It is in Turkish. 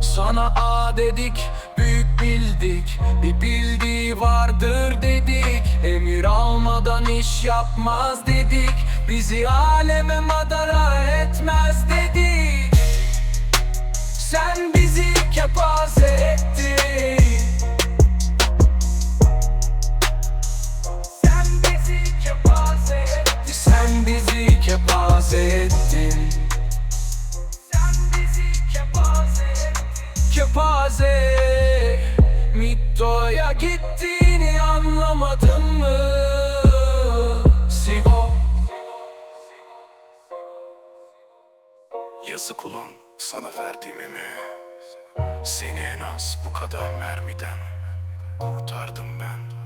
Sana A dedik büyük bildik. Bir bildiği vardır dedik. Emir almadan iş yapmaz dedik. Bizi aleme madara etmez dedik. Sen bizi kepaze ettin. Sen bizi kepaze ettin. Sen bizi kepaze ettin Kepaze. Mitto'ya gittiğini anlamadın mı? Sigo Yazık ulan sana verdiğim emeğe Seni en az bu kadar mermiden Kurtardım ben